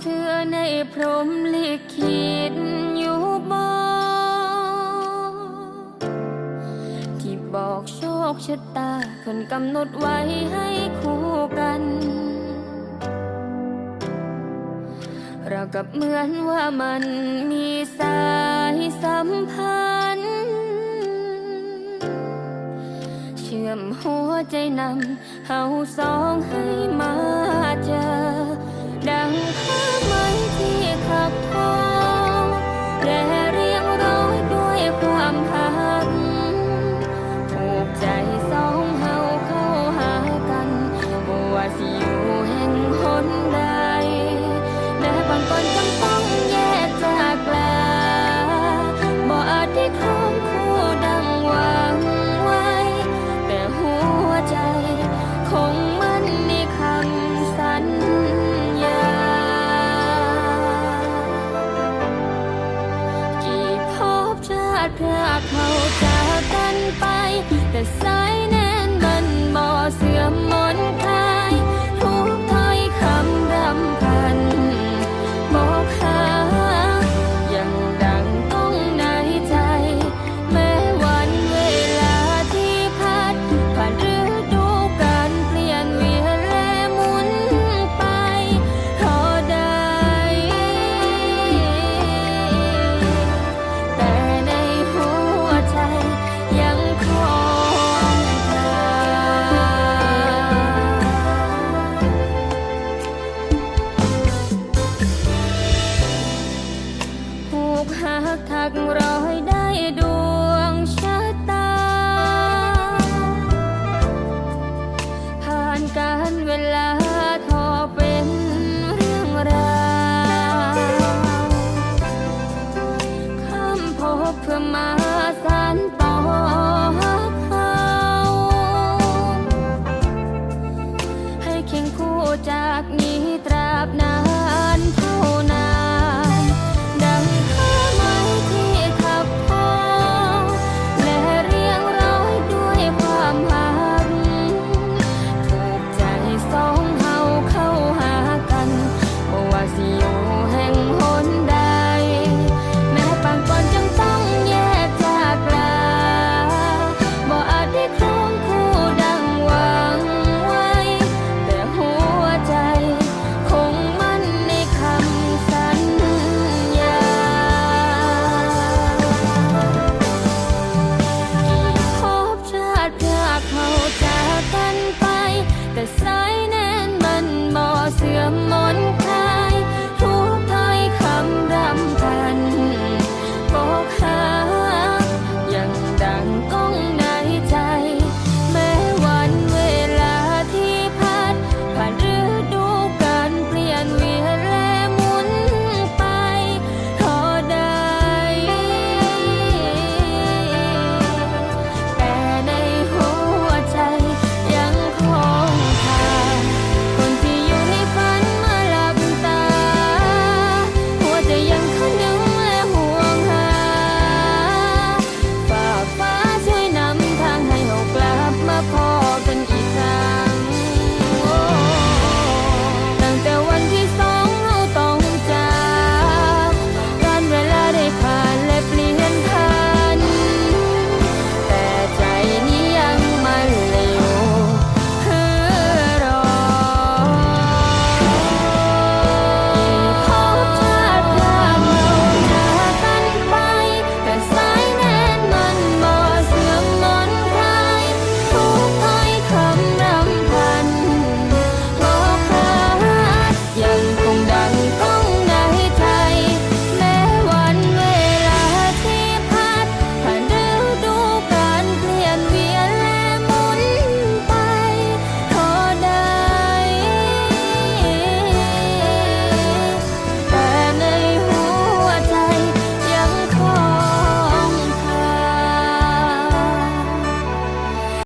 เสื้อในพรหมลิขิตอยู่บ่ที่บอกโชคชะตาเพิ่นกำหนดไว้ให้คู่กัน เรากับเหมือนว่ามันมีสายสัมพันธ์เชื่อมหัวใจนำเฮาสองให้มาเจอ ดังข้าไม้ที่ขับทอและเรียงร้อยด้วยความหักผูกใจสองเฮาเข้าหากันบัวสิ